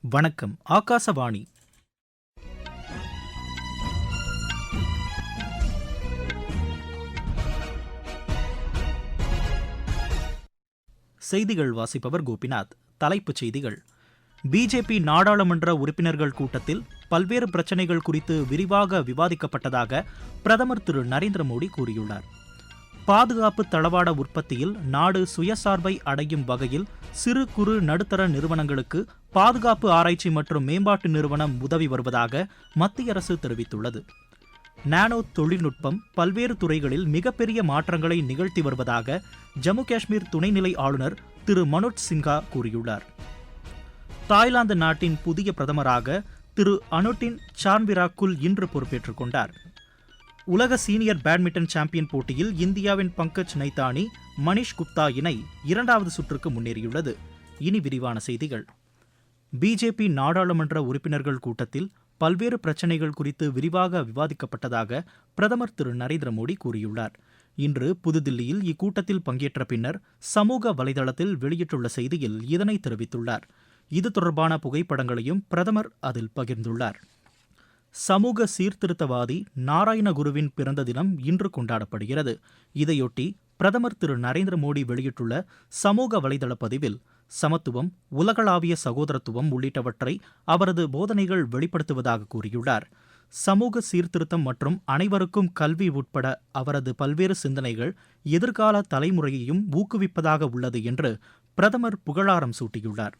வணக்கம் ஆகாசவாணி. செய்திகள் வாசிப்பவர் கோபிநாத். தலைப்புச் செய்திகள். பிஜேபி நாடாளுமன்ற உறுப்பினர்கள் கூட்டத்தில் பல்வேறு பிரச்சினைகள் குறித்து விரிவாக விவாதிக்கப்பட்டதாக பிரதமர் திரு நரேந்திர மோடி கூறியுள்ளார். பாதுகாப்பு தளவாட உற்பத்தியில் நாடு சுயசார்பை அடையும் வகையில் சிறு குறு நடுத்தர நிறுவனங்களுக்கு பாதுகாப்பு ஆராய்ச்சி மற்றும் மேம்பாட்டு நிறுவனம் உதவி வருவதாக மத்திய அரசு தெரிவித்துள்ளது. நானோ தொழில்நுட்பம் பல்வேறு துறைகளில் மிகப்பெரிய மாற்றங்களை நிகழ்த்தி வருவதாக ஜம்மு காஷ்மீர் துணைநிலை ஆளுநர் திரு மனோஜ் சின்ஹா கூறியுள்ளார். தாய்லாந்து நாட்டின் புதிய பிரதமராக திரு அனுட்டின் சார்ன்விராக்குல் இன்று பொறுப்பேற்றுக் கொண்டார். உலக சீனியர் பேட்மிண்டன் சாம்பியன் போட்டியில் இந்தியாவின் பங்கஜ் நைதானி மணிஷ் குப்தா இணை இரண்டாவது சுற்றுக்கு முன்னேறியுள்ளது. இனி விரிவான செய்திகள். பிஜேபி நாடாளுமன்ற உறுப்பினர்கள் கூட்டத்தில் பல்வேறு பிரச்சினைகள் குறித்து விரிவாக விவாதிக்கப்பட்டதாக பிரதமர் திரு நரேந்திர மோடி கூறியுள்ளார். இன்று புதுதில்லியில் இக்கூட்டத்தில் பங்கேற்ற பின்னர் சமூக வலைதளத்தில் வெளியிட்டுள்ள செய்தியில் இதனை தெரிவித்துள்ளார். இது தொடர்பான புகைப்படங்களையும் பிரதமர் அதில் பகிர்ந்துள்ளார். சமூக சீர்திருத்தவாதி நாராயணகுருவின் பிறந்த தினம் இன்று கொண்டாடப்படுகிறது. இதையொட்டி பிரதமர் திரு நரேந்திர மோடி வெளியிட்டுள்ள சமூக வலைதள பதிவில் சமத்துவம் உலகளாவிய சகோதரத்துவம் உள்ளிட்டவற்றை அவரது போதனைகள் வெளிப்படுத்துவதாக கூறியுள்ளார். சமூக சீர்திருத்தம் மற்றும் அனைவருக்கும் கல்வி உட்பட அவரது பல்வேறு சிந்தனைகள் எதிர்கால தலைமுறையையும் ஊக்குவிப்பதாக உள்ளது என்று பிரதமர் புகழாரம் சூட்டியுள்ளார்.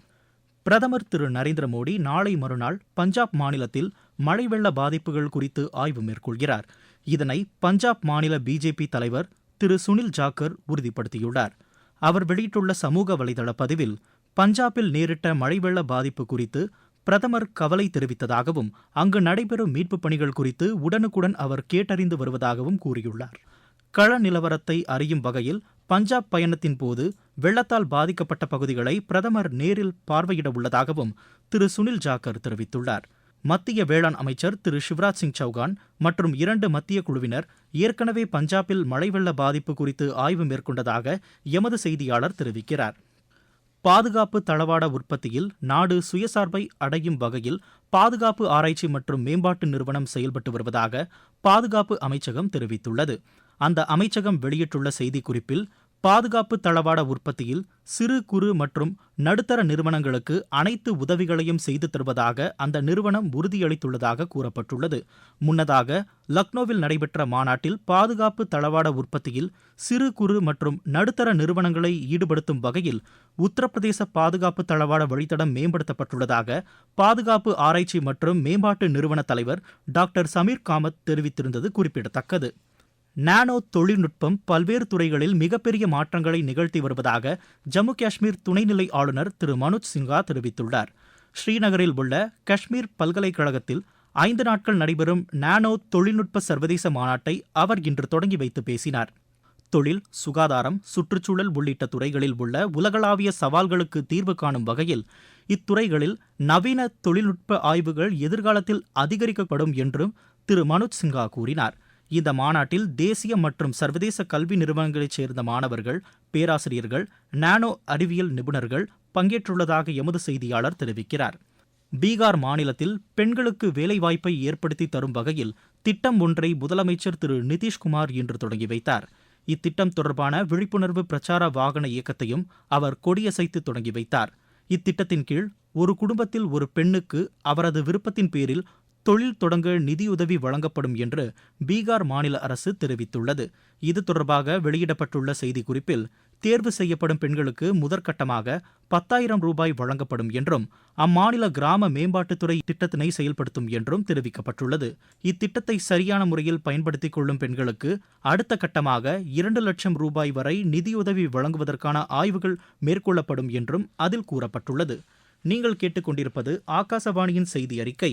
பிரதமர் திரு. நரேந்திர மோடி நாளை மறுநாள் பஞ்சாப் மாநிலத்தில் மழை வெள்ள பாதிப்புகள் குறித்து ஆய்வு மேற்கொள்கிறார். இதனை பஞ்சாப் மாநில பிஜேபி தலைவர் திரு. சுனில் ஜாக்கர் உறுதிப்படுத்தியுள்ளார். அவர் வெளியிட்டுள்ள சமூக வலைதள பதிவில் பஞ்சாபில் நேரிட்ட மழை வெள்ள பாதிப்பு குறித்து பிரதமர் கவலை தெரிவித்ததாகவும் அங்கு நடைபெறும் மீட்புப் பணிகள் குறித்து உடனுக்குடன் அவர் கேட்டறிந்து வருவதாகவும் கூறியுள்ளார். கள நிலவரத்தை அறியும் வகையில் பஞ்சாப் பயணத்தின் போது வெள்ளத்தால் பாதிக்கப்பட்ட பகுதிகளை பிரதமர் நேரில் பார்வையிட உள்ளதாகவும் திரு சுனில் ஜாக்கர் தெரிவித்துள்ளார். மத்திய வேளாண் அமைச்சர் திரு சிவராஜ் சிங் சௌகான் மற்றும் இரண்டு மத்திய குழுவினர் ஏற்கனவே பஞ்சாபில் மழை வெள்ள பாதிப்பு குறித்து ஆய்வு மேற்கொண்டதாக எமது செய்தியாளர் தெரிவிக்கிறார். பாதுகாப்பு தளவாட உற்பத்தியில் நாடு சுயசார்பை அடையும் வகையில் பாதுகாப்பு ஆராய்ச்சி மற்றும் மேம்பாட்டு நிறுவனம் செயல்பட்டு வருவதாக பாதுகாப்பு அமைச்சகம் தெரிவித்துள்ளது. அந்த அமைச்சகம் வெளியிட்டுள்ள செய்திக்குறிப்பில் பாதுகாப்பு தளவாட உற்பத்தியில் சிறு குறு மற்றும் நடுத்தர நிறுவனங்களுக்கு அனைத்து உதவிகளையும் செய்து தருவதாக அந்த நிறுவனம் உறுதியளித்துள்ளதாக கூறப்பட்டுள்ளது. முன்னதாக லக்னோவில் நடைபெற்ற மாநாட்டில் பாதுகாப்பு தளவாட உற்பத்தியில் சிறு குறு மற்றும் நடுத்தர நிறுவனங்களை ஈடுபடுத்தும் வகையில் உத்தரப்பிரதேச பாதுகாப்பு தளவாட வழித்தடம் மேம்படுத்தப்பட்டுள்ளதாக பாதுகாப்பு ஆராய்ச்சி மற்றும் மேம்பாட்டு நிறுவன தலைவர் டாக்டர் சமீர் காமத் தெரிவித்திருந்தது குறிப்பிடத்தக்கது. நானோ தொழில்நுட்பம் பல்வேறு துறைகளில் மிகப்பெரிய மாற்றங்களை நிகழ்த்தி வருவதாக ஜம்மு காஷ்மீர் துணைநிலை ஆளுநர் திரு மனோஜ் சின்ஹா தெரிவித்துள்ளார். ஸ்ரீநகரில் உள்ள காஷ்மீர் பல்கலைக்கழகத்தில் ஐந்து நாட்கள் நடைபெறும் நானோ தொழில்நுட்ப சர்வதேச மாநாட்டை அவர் இன்று தொடங்கி வைத்து பேசினார். தொழில் சுகாதாரம் சுற்றுச்சூழல் உள்ளிட்ட துறைகளில் உள்ள உலகளாவிய சவால்களுக்கு தீர்வு காணும் வகையில் இத்துறைகளில் நவீன தொழில்நுட்ப ஆய்வுகள் எதிர்காலத்தில் அதிகரிக்கப்படும் என்றும் திரு மனோஜ் சின்ஹா கூறினார். இந்த மாநாட்டில் தேசிய மற்றும் சர்வதேச கல்வி நிறுவனங்களைச் சேர்ந்த மாணவர்கள் பேராசிரியர்கள் நானோ அறிவியல் நிபுணர்கள் பங்கேற்றுள்ளதாக எமது செய்தியாளர் தெரிவிக்கிறார். பீகார் மாநிலத்தில் பெண்களுக்கு வேலைவாய்ப்பை ஏற்படுத்தி தரும் வகையில் திட்டம் ஒன்றை முதலமைச்சர் திரு நிதிஷ்குமார் இன்று தொடங்கி வைத்தார். இத்திட்டம் தொடர்பான விழிப்புணர்வு பிரச்சார வாகன இயக்கத்தையும் அவர் கொடியசைத்து தொடங்கி வைத்தார். இத்திட்டத்தின் கீழ் ஒரு குடும்பத்தில் ஒரு பெண்ணுக்கு அவரது விருப்பத்தின் பேரில் தொழில் தொடங்க நிதியுதவி வழங்கப்படும் என்று பீகார் மாநில அரசு தெரிவித்துள்ளது. இது தொடர்பாக வெளியிடப்பட்டுள்ள செய்திக்குறிப்பில் தேர்வு செய்யப்படும் பெண்களுக்கு முதற்கட்டமாக பத்தாயிரம் ரூபாய் வழங்கப்படும் என்றும் அம்மாநில கிராம மேம்பாட்டுத்துறை திட்டத்தினை செயல்படுத்தும் என்றும் தெரிவிக்கப்பட்டுள்ளது. இத்திட்டத்தை சரியான முறையில் பயன்படுத்திக் கொள்ளும் பெண்களுக்கு அடுத்த கட்டமாக இரண்டு லட்சம் ரூபாய் வரை நிதியுதவி வழங்குவதற்கான ஆய்வுகள் மேற்கொள்ளப்படும் என்றும் அதில் கூறப்பட்டுள்ளது. நீங்கள் கேட்டுக்கொண்டிருப்பது ஆகாசவாணியின் செய்தி அறிக்கை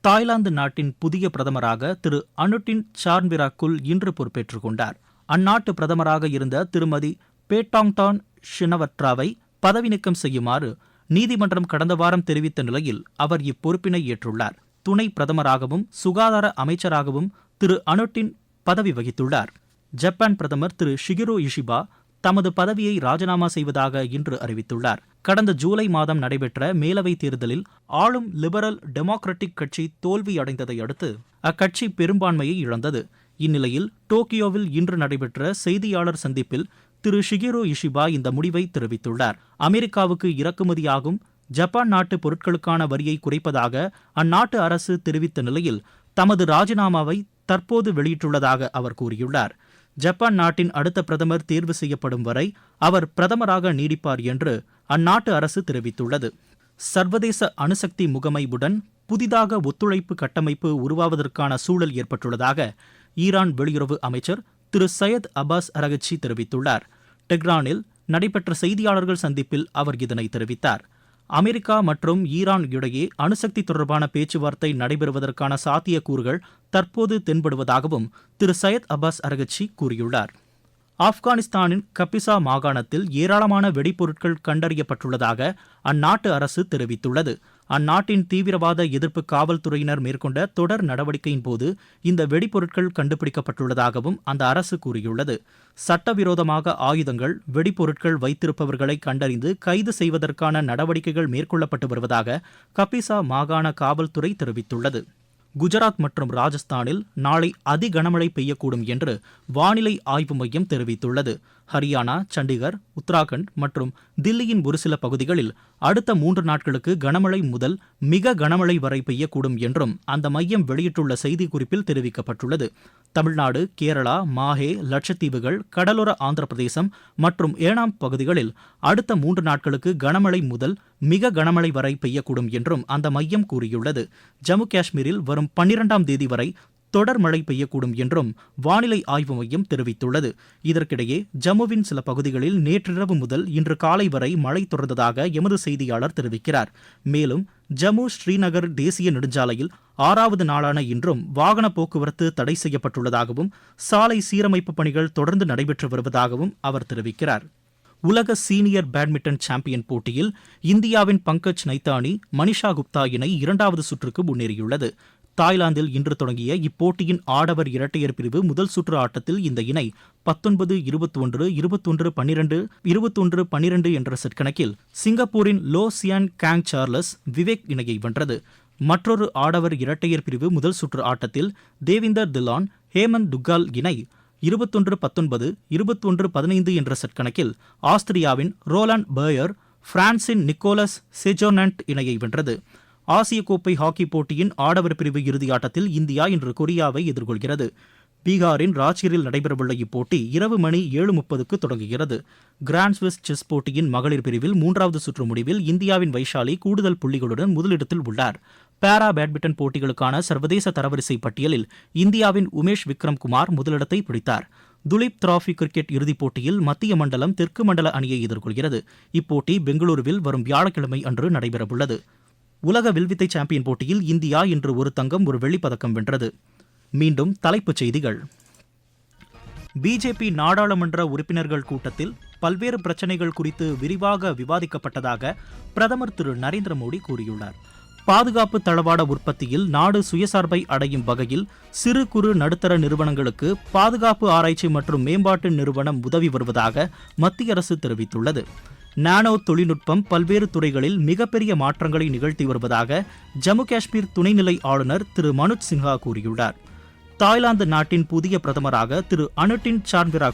தாய்லாந்து நாட்டின் புதிய பிரதமராக திரு அனுட்டின் சார்ன்விராக்குல் இன்று பொறுப்பேற்றுக் கொண்டார். அந்நாட்டு பிரதமராக இருந்த திருமதி பேட்டாங்டான் ஷினவட்ராவை பதவி நீக்கம் செய்யுமாறு நீதிமன்றம் கடந்த வாரம் தெரிவித்த நிலையில் அவர் இப்பொறுப்பினை ஏற்றுள்ளார். துணை பிரதமராகவும் சுகாதார அமைச்சராகவும் திரு அனுட்டின் பதவி வகித்துள்ளார். ஜப்பான் பிரதமர் திரு ஷிகிரோ இஷிபா தமது பதவியை ராஜினாமா செய்வதாக இன்று அறிவித்துள்ளார். கடந்த ஜூலை மாதம் நடைபெற்ற மேலவை தேர்தலில் ஆளும் லிபரல் டெமோக்ராட்டிக் கட்சி தோல்வியடைந்ததை அடுத்து அக்கட்சி பெரும்பான்மையை இழந்தது. இந்நிலையில் டோக்கியோவில் இன்று நடைபெற்ற செய்தியாளர் சந்திப்பில் திரு ஷிகிரோ இஷிபா இந்த முடிவை தெரிவித்துள்ளார். அமெரிக்காவுக்கு இறக்குமதியாகும் ஜப்பான் நாட்டு பொருட்களுக்கான வரியை குறைப்பதாக அந்நாட்டு அரசு தெரிவித்த நிலையில் தமது ராஜினாமாவை தற்போது வெளியிட்டுள்ளதாக அவர் கூறியுள்ளார். ஜப்பான் நாட்டின் அடுத்த பிரதமர் தேர்வு செய்யப்படும் வரை அவர் பிரதமராக நீடிப்பார் என்று அந்நாட்டு அரசு தெரிவித்துள்ளது. சர்வதேச அணுசக்தி முகமைவுடன் புதிதாக ஒத்துழைப்பு கட்டமைப்பு உருவாவதற்கான சூழல் ஏற்பட்டுள்ளதாக ஈரான் வெளியுறவு அமைச்சர் திரு சையத் அப்பாஸ் அரகச்சி தெரிவித்துள்ளார். டெஹ்ரானில் நடைபெற்ற செய்தியாளர்கள் சந்திப்பில் அவர் இதனை தெரிவித்தார். அமெரிக்கா மற்றும் ஈரான் இடையே அணுசக்தி தொடர்பான பேச்சுவார்த்தை நடைபெறுவதற்கான சாத்தியக்கூறுகள் தற்போது தென்படுவதாகவும் திரு சையத் அப்பாஸ் அரகச்சி கூறியுள்ளார். ஆப்கானிஸ்தானின் கபிசா மாகாணத்தில் ஏராளமான வெடிப்பொருட்கள் கண்டறியப்பட்டுள்ளதாக அந்நாட்டு அரசு தெரிவித்துள்ளது. அந்நாட்டின் தீவிரவாத எதிர்ப்பு காவல்துறையினர் மேற்கொண்ட தொடர் நடவடிக்கையின் போது இந்த வெடிபொருட்கள் கண்டுபிடிக்கப்பட்டுள்ளதாகவும் அந்த அரசு கூறியுள்ளது. சட்டவிரோதமாக ஆயுதங்கள் வெடிபொருட்கள் வைத்திருப்பவர்களை கண்டறிந்து கைது செய்வதற்கான நடவடிக்கைகள் மேற்கொள்ளப்பட்டு வருவதாக கபிசா மாகாண காவல்துறை தெரிவித்துள்ளது. குஜராத் மற்றும் ராஜஸ்தானில் நாளை அதி கனமழை பெய்யக்கூடும் என்று வானிலை ஆய்வு மையம் தெரிவித்துள்ளது. ஹரியானா சண்டிகர் உத்தராகண்ட் மற்றும் தில்லியின் ஒரு சில பகுதிகளில் அடுத்த மூன்று நாட்களுக்கு கனமழை முதல் மிக கனமழை வரை பெய்யக்கூடும் என்றும் அந்த மையம் வெளியிட்டுள்ள செய்திக்குறிப்பில் தெரிவிக்கப்பட்டுள்ளது. தமிழ்நாடு கேரளா மாஹே லட்சத்தீவுகள் கடலோர ஆந்திர பிரதேசம் மற்றும் ஏனாம் பகுதிகளில் அடுத்த மூன்று நாட்களுக்கு கனமழை முதல் மிக கனமழை வரை பெய்யக்கூடும் என்றும் அந்த மையம் கூறியுள்ளது. ஜம்மு காஷ்மீரில் வரும் பன்னிரெண்டாம் தேதி வரை தொடர் மழை பெய்யக்கூடும் என்றும் வானிலை ஆய்வு மையம் தெரிவித்துள்ளது. இதற்கிடையே ஜம்முவின் சில பகுதிகளில் நேற்றிரவு முதல் இன்று காலை வரை மழை தொடர்ந்ததாக எமது செய்தியாளர் தெரிவிக்கிறார். மேலும் ஜம்மு ஸ்ரீநகர் தேசிய நெடுஞ்சாலையில் ஆறாவது நாளான இன்றும் வாகன போக்குவரத்து தடை செய்யப்பட்டுள்ளதாகவும் சாலை சீரமைப்பு பணிகள் தொடர்ந்து நடைபெற்று வருவதாகவும் அவர் தெரிவிக்கிறார். உலக சீனியர் பேட்மிண்டன் சாம்பியன் போட்டியில் இந்தியாவின் பங்கஜ் நைத்தானி மனிஷா குப்தா இணை இரண்டாவது சுற்றுக்கு முன்னேறியுள்ளது. தாய்லாந்தில் இன்று தொடங்கிய இப்போட்டியின் ஆடவர் இரட்டையர் பிரிவு முதல் சுற்று ஆட்டத்தில் இந்த இணை பத்தொன்பது இருபத்தொன்று இருபத்தொன்று பன்னிரண்டு இருபத்தொன்று பன்னிரண்டு என்ற செட் கணக்கில் சிங்கப்பூரின் Loh Sian Keng Charles Vivek இணையை வென்றது. மற்றொரு ஆடவர் இரட்டையர் பிரிவு முதல் சுற்று ஆட்டத்தில் தேவிந்தர் திலான் ஹேமந்த் துக்கால் இணை இருபத்தொன்று பத்தொன்பது இருபத்தொன்று பதினைந்து என்ற செட் கணக்கில் ஆஸ்திரியாவின் ரோலாண்ட் பேயர் பிரான்சின் நிக்கோலஸ் செஜோனண்ட் இணையை வென்றது. ஆசிய கோப்பை ஹாக்கி போட்டியின் ஆடவர் பிரிவு இறுதியாட்டத்தில் இந்தியா இன்று கொரியாவை எதிர்கொள்கிறது. பீகாரின் ராஜ்கிரில் நடைபெறவுள்ள இப்போட்டி இரவு மணி ஏழு முப்பதுக்கு தொடங்குகிறது. கிராண்ட் ஸ்விஸ் செஸ் போட்டியின் மகளிர் பிரிவில் மூன்றாவது சுற்று முடிவில் இந்தியாவின் வைஷாலி கூடுதல் புள்ளிகளுடன் முதலிடத்தில் உள்ளார். பாரா பேட்மிண்டன் போட்டிகளுக்கான சர்வதேச தரவரிசை பட்டியலில் இந்தியாவின் உமேஷ் விக்ரம் குமார் முதலிடத்தை பிடித்தார். துலீப் திராஃபி கிரிக்கெட் இறுதிப் போட்டியில் மத்திய மண்டலம் தெற்கு மண்டல அணியை எதிர்கொள்கிறது. இப்போட்டி பெங்களூருவில் வரும் வியாழக்கிழமை அன்று நடைபெறவுள்ளது. உலக வில்வித்தை சாம்பியன் போட்டியில் இந்தியா இன்று ஒரு தங்கம் ஒரு வெள்ளிப்பதக்கம் வென்றது. மீண்டும் தலைப்புச் செய்திகள். பிஜேபி நாடாளுமன்ற உறுப்பினர்கள் கூட்டத்தில் பல்வேறு பிரச்சனைகள் குறித்து விரிவாக விவாதிக்கப்பட்டதாக பிரதமர் திரு நரேந்திர மோடி கூறியுள்ளார். பாதுகாப்பு தளவாட உற்பத்தியில் நாடு சுயசார்பை அடையும் வகையில் சிறு குறு நடுத்தர நிறுவனங்களுக்கு பாதுகாப்பு ஆராய்ச்சி மற்றும் மேம்பாட்டு நிறுவனம் உதவி வருவதாக மத்திய அரசு தெரிவித்துள்ளது. நானோ தொழில்நுட்பம் பல்வேறு துறைகளில் மிகப்பெரிய மாற்றங்களை நிகழ்த்தி வருவதாக ஜம்மு காஷ்மீர் துணைநிலை ஆளுநர் திரு மனோஜ் சின்ஹா கூறியுள்ளார். தாய்லாந்து நாட்டின் புதிய பிரதமராக திரு அனுட்டின்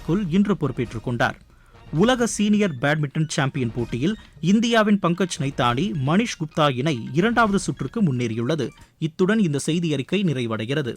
குல் இன்று பொறுப்பேற்றுக் கொண்டார். உலக சீனியர் பேட்மிண்டன் சாம்பியன் போட்டியில் இந்தியாவின் பங்கஜ் நைத்தானி மணிஷ் குப்தா இணை இரண்டாவது சுற்றுக்கு முன்னேறியுள்ளது. இத்துடன் இந்த செய்தி அறிக்கை நிறைவடைகிறது.